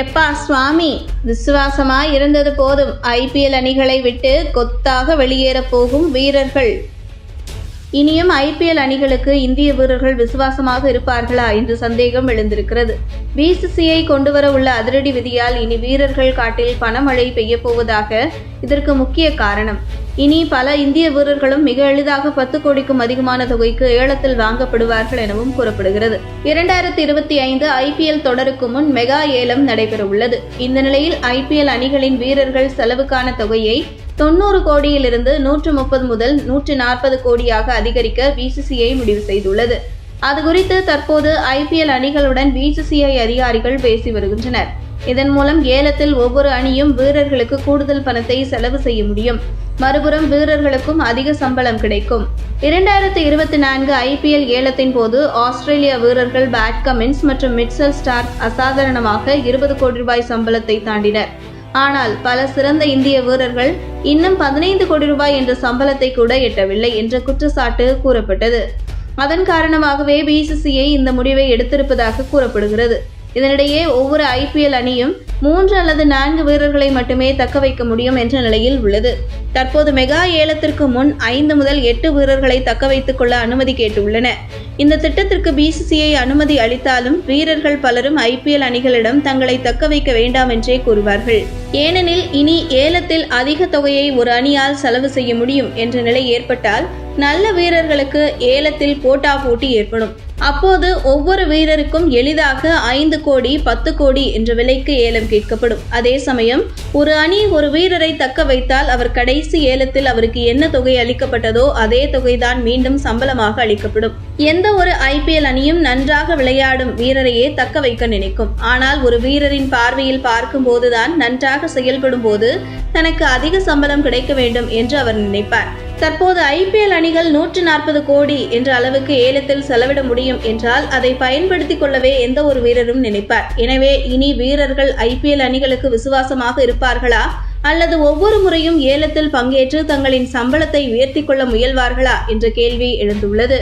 எப்பா சுவாமி? விசுவாசமா இருந்தது போதும். ஐபிஎல் அணிகளை விட்டு கொத்தாக வெளியேறப் போகும் வீரர்கள். இனியும் ஐபிஎல் அணிகளுக்கு இந்திய வீரர்கள் விசுவாசமாக இருப்பார்களா என்று சந்தேகம் எழுந்திருக்கிறது. பிசிசிஐ கொண்டுவர உள்ள அதிரடி விதியால் இனி வீரர்கள் காட்டில் பணமழை பெய்யப் போவதாக இதற்கு முக்கிய காரணம். இனி பல இந்திய வீரர்களும் மிக எளிதாக பத்து கோடிக்கும் அதிகமான தொகைக்கு ஏலத்தில் வாங்கப்படுவார்கள் எனவும் கூறப்படுகிறது. இரண்டாயிரத்தி இருபத்தி ஐந்து ஐபிஎல் தொடருக்கு முன் மெகா ஏலம் நடைபெறவுள்ளது. இந்த நிலையில் ஐபிஎல் அணிகளின் வீரர்கள் செலவுக்கான தொகையை தொண்ணூறு கோடியிலிருந்து நூற்று முப்பது முதல் நூற்று நாற்பது கோடியாக அதிகரிக்க பிசிசிஐ முடிவு செய்துள்ளது. அது குறித்து தற்போது ஐபிஎல் அணிகளுடன் பிசிசிஐ அதிகாரிகள் பேசி வருகின்றனர். இதன் மூலம் ஏலத்தில் ஒவ்வொரு அணியும் வீரர்களுக்கு கூடுதல் பணத்தை செலவு செய்ய முடியும். மறுபுறம் வீரர்களுக்கும் அதிக சம்பளம் கிடைக்கும். இரண்டாயிரத்தி இருபத்தி நான்கு ஐபிஎல் ஏலத்தின் போது ஆஸ்திரேலிய வீரர்கள் பேட் கமின்ஸ் மற்றும் மிட்சல் ஸ்டார்க் அசாதாரணமாக இருபது கோடி ரூபாய் சம்பளத்தை தாண்டினர். ஆனால் பல சிறந்த இந்திய வீரர்கள் இன்னும் பதினைந்து கோடி ரூபாய் என்ற சம்பளத்தை கூட எட்டவில்லை என்ற குற்றச்சாட்டு கூறப்பட்டது. அதன் காரணமாகவே பிசிசிஐ இந்த முடிவை எடுத்திருப்பதாக கூறப்படுகிறது. இதனிடையே ஒவ்வொரு ஐபிஎல் அணியும் மூன்று அல்லது நான்கு வீரர்களை மட்டுமே தக்க வைக்க முடியும் என்ற நிலையில் உள்ளது. தற்போது மெகா ஏலத்திற்கு முன் ஐந்து முதல் எட்டு வீரர்களை தக்க வைத்துக் கொள்ள அனுமதி கேட்டுள்ளன. இந்த திட்டத்திற்கு பிசிசிஐ அனுமதி அளித்தாலும் வீரர்கள் பலரும் ஐபிஎல் அணிகளிடம் தங்களை தக்க வைக்க வேண்டாம் என்றே கூறுவார்கள். ஏனெனில் இனி ஏலத்தில் அதிக தொகையை ஒரு அணியால் செலவு செய்ய முடியும் என்ற நிலை ஏற்பட்டால் நல்ல வீரர்களுக்கு ஏலத்தில் போட்டா போட்டி ஏற்படும். அப்போது ஒவ்வொரு வீரருக்கும் எளிதாக ஐந்து கோடி பத்து கோடி என்ற விலைக்கு ஏலம் கேட்கப்படும். அதே சமயம் ஒரு அணி ஒரு வீரரை தக்க வைத்தால் அவர் கடைசி ஏலத்தில் அவருக்கு என்ன தொகை அளிக்கப்பட்டதோ அதே தொகைதான் மீண்டும் சம்பளமாக அளிக்கப்படும். எந்த ஒரு ஐபிஎல் அணியும் நன்றாக விளையாடும் வீரரையே தக்க வைக்க நினைக்கும். ஆனால் ஒரு வீரரின் பார்வையில் பார்க்கும்போதுதான் நன்றாக செயல்படும் போது தனக்கு அதிக சம்பளம் கிடைக்க வேண்டும் என்று அவர் நினைப்பார். தற்போது ஐபிஎல் அணிகள் நூற்று நாற்பது கோடி என்ற அளவுக்கு ஏலத்தில் செலவிட முடியும் என்றால் அதை பயன்படுத்திக் கொள்ளவே எந்த ஒரு வீரரும் நினைப்பார். எனவே இனி வீரர்கள் ஐபிஎல் அணிகளுக்கு விசுவாசமாக இருப்பார்களா? அல்லது ஒவ்வொரு முறையும் ஏலத்தில் பங்கேற்று தங்களின் சம்பளத்தை உயர்த்தி கொள்ள முயல்வார்களா? என்ற கேள்வி எழுந்துள்ளது.